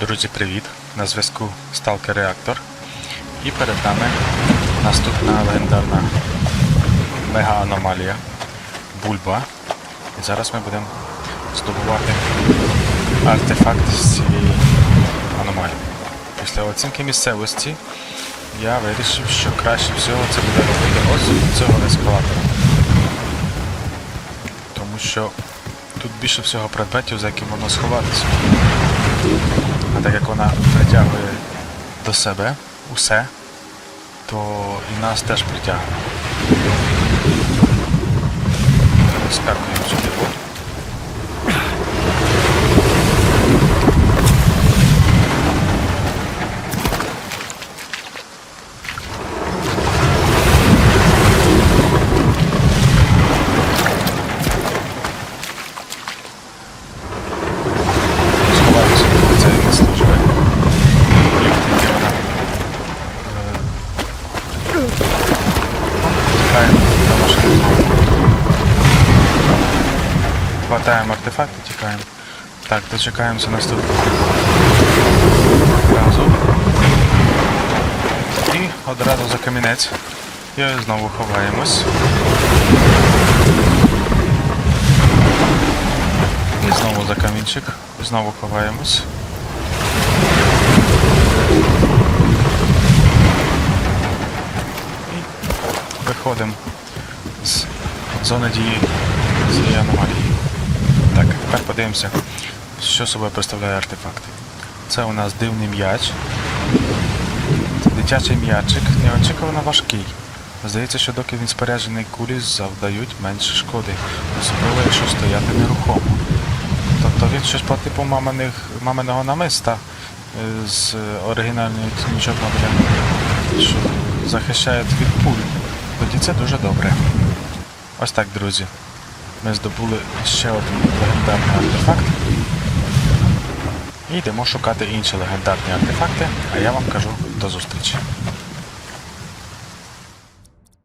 Друзі, привіт! На зв'язку Stalker Reactor. І перед нами наступна легендарна мега-аномалія Бульба. І зараз ми будемо здобувати артефакт з цієї аномалії. Після оцінки місцевості я вирішив, що краще всього це буде робити ось цього ескалатора. Тому що тут більше всього предметів, за яким можна сховатися. Так як вона притягує до себе усе, то і нас теж притягує. Скакуємо сюди. от. Сховалися від цієї служби. Як тільки вона е, тікаємо до машини знову. Хватаємо артефакти, тікаємо. Так, дочекаємося наступного разу. І одразу за камінець. І знову ховаємось. І знову за камінчик. Знову ховаємось. І виходимо з зони дії цієї аномалії. Тепер подивимося, що собою представляє артефакт. Це у нас дивний м'яч. Це дитячий м'ячик, неочікувано важкий. Здається, що доки він споряджений кулі завдають менше шкоди, особливо якщо стояти нерухомо. Тобто він щось по типу маминих, маминого намиста е, з оригінальної книжок що захищає від пуль. Тоді це дуже добре. Ось так, друзі. Ми здобули ще один легендарний артефакт. І йдемо шукати інші легендарні артефакти, а я вам кажу до зустрічі.